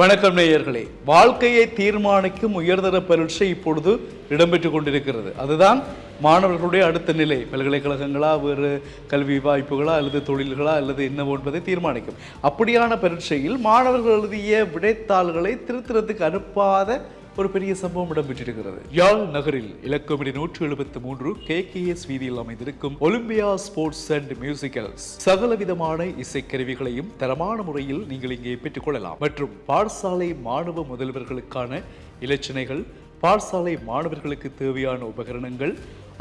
வணக்கம் நேயர்களே. வாழ்க்கையை தீர்மானிக்கும் உயர்தர பரீட்சை இப்பொழுது இடம்பெற்று கொண்டிருக்கிறது. அதுதான் மாணவர்களுடைய அடுத்த நிலை. பல்கலைக்கழகங்களா வேறு கல்வி வாய்ப்புகளா அல்லது தொழில்களா அல்லது என்ன என்பதை தீர்மானிக்கும். அப்படியான பரீட்சையில் மாணவர்கள் எழுதிய விடைத்தாள்களை திருத்தறதுக்கு அனுப்பாத ஒரு பெரிய சம்பவம் இடம்பெற்றிருக்கிறது. யாழ் நகரில் இலக்கமிடி நூற்றி எழுபத்தி மூன்று கே கே எஸ் வீதியில் அமைந்திருக்கும் ஒலிம்பியா ஸ்போர்ட்ஸ் அண்ட் மியூசிக்கல்ஸ் சகல விதமான இசைக்கருவிகளையும் தரமான முறையில் நீங்கள் இங்கே பெற்றுக்கொள்ளலாம். மற்றும் பாடசாலை மாணவ முதல்வர்களுக்கான இலச்சினைகள் பாடசாலை மாணவர்களுக்கு தேவையான உபகரணங்கள்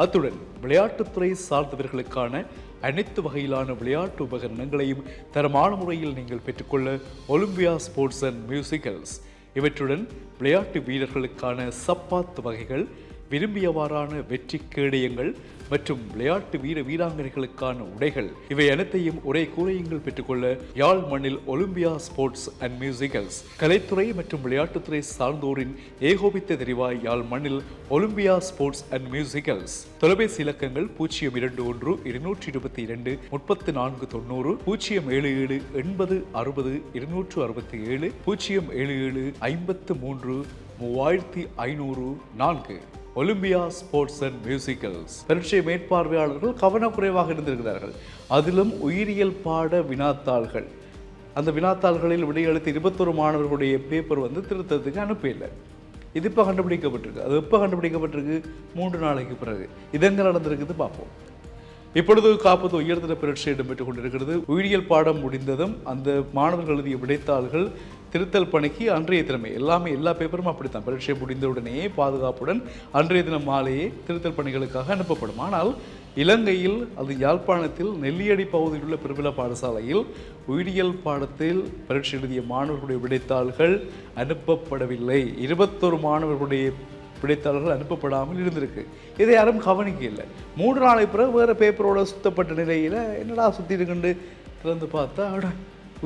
அத்துடன் விளையாட்டுத்துறை சார்ந்தவர்களுக்கான அனைத்து வகையிலான விளையாட்டு உபகரணங்களையும் தரமான முறையில் நீங்கள் பெற்றுக்கொள்ள ஒலிம்பியா ஸ்போர்ட்ஸ் அண்ட் மியூசிக்கல்ஸ் இவற்றுடன் விளையாட்டு வீரர்களுக்கான சப்பாத்து வகைகள் விரும்பியவாறான வெற்றி கேடயங்கள் மற்றும் விளையாட்டு வீர வீராங்கனைகளுக்கான உடைகள். இவை அனைத்தையும் ஒரே கூரையங்கள் பெற்றுக்கொள்ள யாழ் மண்ணில் ஒலிம்பியா ஸ்போர்ட்ஸ் அண்ட் மியூசிக்கல்ஸ் கலைத்துறை மற்றும் விளையாட்டுத்துறை சார்ந்தோரின் ஏகோபித்த தெரிவாய் யாழ் மண்ணில் ஒலிம்பியா ஸ்போர்ட்ஸ் அண்ட் மியூசிக்கல்ஸ் தொலைபேசி இலக்கங்கள் பூஜ்ஜியம் இரண்டு ஒன்று இருநூற்றி இருபத்தி இரண்டு முப்பத்தி நான்கு தொண்ணூறு பூஜ்ஜியம் ஏழு ஏழு எண்பது அறுபது இருநூற்று அறுபத்தி ஏழு பூஜ்ஜியம் ஏழு ஏழு ஐம்பத்து மூன்று மூவாயிரத்தி ஐநூறு நான்கு. ஒலிம்பியா ஸ்போர்ட்ஸ் அண்ட் மியூசிக்கல்ஸ் பரீட்சை மேற்பார்வையாளர்கள் கவனக்குறைவாக இருந்திருக்கிறார்கள். அதிலும் உயிரியல் பாட வினாத்தாள்கள். அந்த வினாத்தாள்களில் விடையளித்த இருபத்தொரு மாணவர்களுடைய பேப்பர் வந்து திருத்தத்துக்கு அனுப்பியில்லை இது இப்போ கண்டுபிடிக்கப்பட்டிருக்கு. அது எப்போ கண்டுபிடிக்கப்பட்டிருக்கு? மூன்று நாளைக்கு பிறகு. இதெங்க நடந்திருக்குது பார்ப்போம். இப்பொழுது காப்பது உயர்தர பரீட்சை இடம்பெற்றுக் கொண்டிருக்கிறது. உயிரியல் பாடம் முடிந்ததும் அந்த மாணவர்கள் எழுதிய விடைத்தாள்கள் திருத்தல் பணிக்கு அன்றைய தினமே எல்லாமே எல்லா பேப்பரும் அப்படித்தான். பரீட்சை முடிந்தவுடனே பாதுகாப்புடன் அன்றைய தினம் மாலையே திருத்தல் பணிகளுக்காக அனுப்பப்படும். ஆனால் இலங்கையில் அது யாழ்ப்பாணத்தில் நெல்லியடி பகுதியில் உள்ள பிரபல பாடசாலையில் உயிரியல் பாடத்தில் பரீட்சை எழுதிய மாணவர்களுடைய விடைத்தாள்கள் அனுப்பப்படவில்லை. இருபத்தொரு மாணவர்களுடைய விடைத்தாள்கள் அனுப்பப்படாமல் இருந்திருக்கு. இதை யாரும் கவனிக்க இல்லை மூன்று நாளை பிறகு வேறு பேப்பரோட சுத்தப்பட்ட நிலையில் என்னடா சுற்றி இருக்குன்னு திறந்து பார்த்தா அட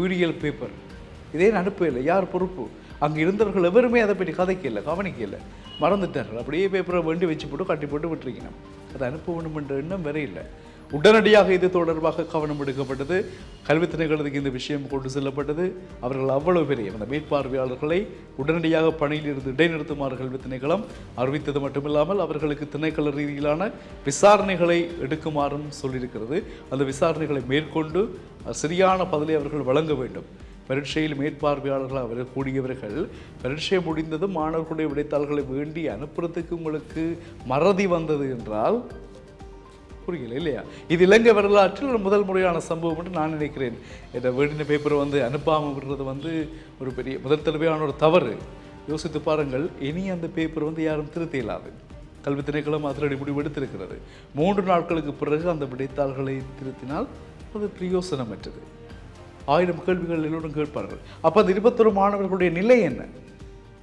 உயிரியல் பேப்பர் இதே அனுப்பவில்லை யார் பொறுப்பு? அங்கே இருந்தவர்கள் எவருமே அதை பற்றி கதைக்கல கவனிக்கல. மறந்துட்டார்கள். அப்படியே பேப்பரை வேண்டி வச்சு போட்டு கட்டி போட்டு விட்டுருக்கணும். அதை அனுப்ப வேண்டும் என்ற எண்ணம் வேற இல்லை. உடனடியாக இது தொடர்பாக கவனம் எடுக்கப்பட்டது. கல்வித் திணைக்களத்துக்கு இந்த விஷயம் கொண்டு செல்லப்பட்டது. அவர்கள் அவ்வளவு பெரிய அந்த மேற்பார்வையாளர்களை உடனடியாக பணியில் இருந்து இடைநிறுத்துமாறு கல்வித் திணைக்களம் அறிவித்தது மட்டுமில்லாமல் அவர்களுக்கு திணைக்கள ரீதியிலான விசாரணைகளை எடுக்குமாறும் சொல்லியிருக்கிறது. அந்த விசாரணைகளை மேற்கொண்டு சரியான பதிலை அவர்கள் வழங்க வேண்டும். பரீட்சையில் மேற்பார்வையாளர்கள் அவர் கூடியவர்கள் பரீட்சை முடிந்ததும் மாணவர்களுடைய விடைத்தாள்களை வேண்டி அனுப்புறதுக்கு உங்களுக்கு மறதி வந்தது என்றால் புரியல இல்லையா? இது இலங்கை வரலாற்றில் ஒரு முதல் முறையான சம்பவம் என்று நான் நினைக்கிறேன். இந்த வேண்டின பேப்பரை வந்து அனுப்பாமல் விடுறது வந்து ஒரு பெரிய முதல் தடவையான ஒரு தவறு. யோசித்து பாருங்கள் இனி அந்த பேப்பர் வந்து யாரும் திருத்த இயலாது. கல்வி திணைக்களம் அதிரடி முடிவு எடுத்திருக்கிறது. மூன்று நாட்களுக்கு பிறகு அந்த விடைத்தாள்களை திருத்தினால் அது பிரயோசனமற்றது. ஆயிரம் கேள்விகள் எல்லோரும் கேட்பார்கள். அப்போ அந்த இருபத்தொரு மாணவர்களுடைய நிலை என்ன?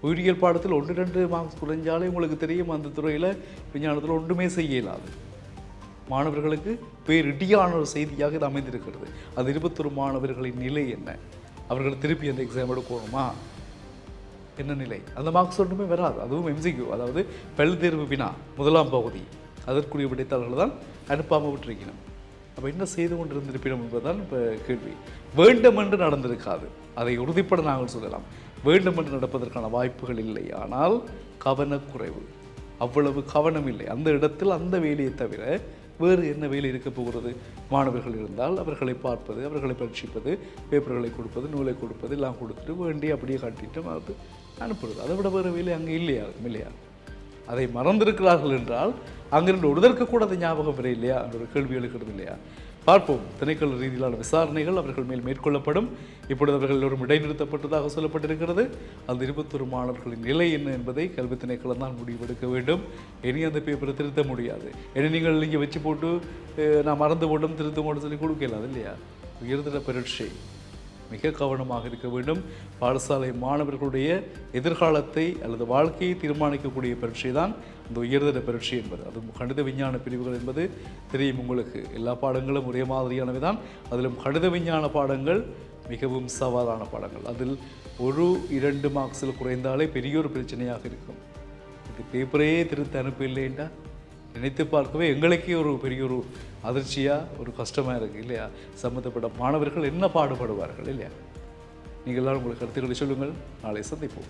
உயிரியல் பாடத்தில் ஒன்று ரெண்டு மார்க்ஸ் குறைஞ்சாலே உங்களுக்கு தெரியும் அந்த துறையில் விஞ்ஞானத்தில் ஒன்றுமே செய்ய இயலாது. மாணவர்களுக்கு பேரிடியான ஒரு செய்தியாக இது அமைந்திருக்கிறது. அது இருபத்தொரு மாணவர்களின் நிலை என்ன? அவர்கள் திருப்பி அந்த எக்ஸாம் எடுக்கணுமா? என்ன நிலை? அந்த மார்க்ஸ் ஒன்றுமே வராது. அதுவும் எம்சிக்யூ அதாவது பல் தேர்வு வினா முதலாம் பகுதி. அதற்குரிய விடைத்தாளர்கள் தான் அனுப்பாமல் விட்டிருக்கணும் அப்போ என்ன செய்து கொண்டிருந்திருப்பினோம் என்பதுதான் இப்போ கேள்வி. வேண்டும் என்று நடந்திருக்காது. அதை உறுதிப்பட நாங்கள் சொல்லலாம். வேண்டும் என்று நடப்பதற்கான வாய்ப்புகள் இல்லை. ஆனால் கவனக்குறைவு. அவ்வளவு கவனம் இல்லை. அந்த இடத்தில் அந்த வேலையை தவிர வேறு என்ன வேலை இருக்க போகிறது? மாணவர்கள் இருந்தால் அவர்களை பார்ப்பது அவர்களை பரீட்சிப்பது பேப்பர்களை கொடுப்பது நூலை கொடுப்பது எல்லாம் கொடுத்துட்டு வேண்டி அப்படியே காட்டிட்டு அது அனுப்புறது. அதை விட வேறு வேலை அங்கே இல்லையா? இல்லையா? அதை மறந்திருக்கிறார்கள் என்றால் அங்கிருந்து ஒருதற்கு கூட அது ஞாபகம் வரை இல்லையா என்ற ஒரு கேள்வி எழுக்கிறது இல்லையா? பார்ப்போம். திணைக்கள ரீதியிலான விசாரணைகள் அவர்கள் மேல் மேற்கொள்ளப்படும். இப்பொழுது அவர்கள் எல்லோரும் இடைநிறுத்தப்பட்டதாக சொல்லப்பட்டிருக்கிறது. அந்த இருபத்தொரு மாணவர்களின் நிலை என்ன என்பதை கல்வி திணைக்களம் தான் முடிவெடுக்க வேண்டும். இனி அந்த பேப்பரை திருத்த முடியாது. இனி நீங்கள் இங்கே வச்சு போட்டு நான் மறந்து போட்டும் திருத்த போட்டு சொல்லி கொடுக்கலாம் இல்லையா? உயர்தர பரீட்சை. மிக கவனமாக இருக்க வேண்டும். பாடசாலை மாணவர்களுடைய எதிர்காலத்தை அல்லது வாழ்க்கையை தீர்மானிக்கக்கூடிய பரீட்சை தான் இந்த உயர்தர பரீட்சை என்பது. அது கணித விஞ்ஞான பிரிவுகள் என்பது தெரியும் உங்களுக்கு. எல்லா பாடங்களும் ஒரே மாதிரியானவை தான். அதிலும் கணித விஞ்ஞான பாடங்கள் மிகவும் சவாலான பாடங்கள். அதில் ஒரு இரண்டு மார்க்ஸில் குறைந்தாலே பெரிய ஒரு பிரச்சனையாக இருக்கும். இது பேப்பரே திருத்த அனுப்ப நினைத்து பார்க்கவே எங்களுக்கே ஒரு பெரிய ஒரு அதிர்ச்சியாக ஒரு கஷ்டமாக இருக்குது இல்லையா? சம்மந்தப்பட்ட மாணவர்கள் என்ன பாடுபடுவார்கள் இல்லையா? நீங்கள் எல்லாரும் உங்களுக்கு கருத்துக்களை சொல்லுங்கள். நாளை சந்திப்போம்.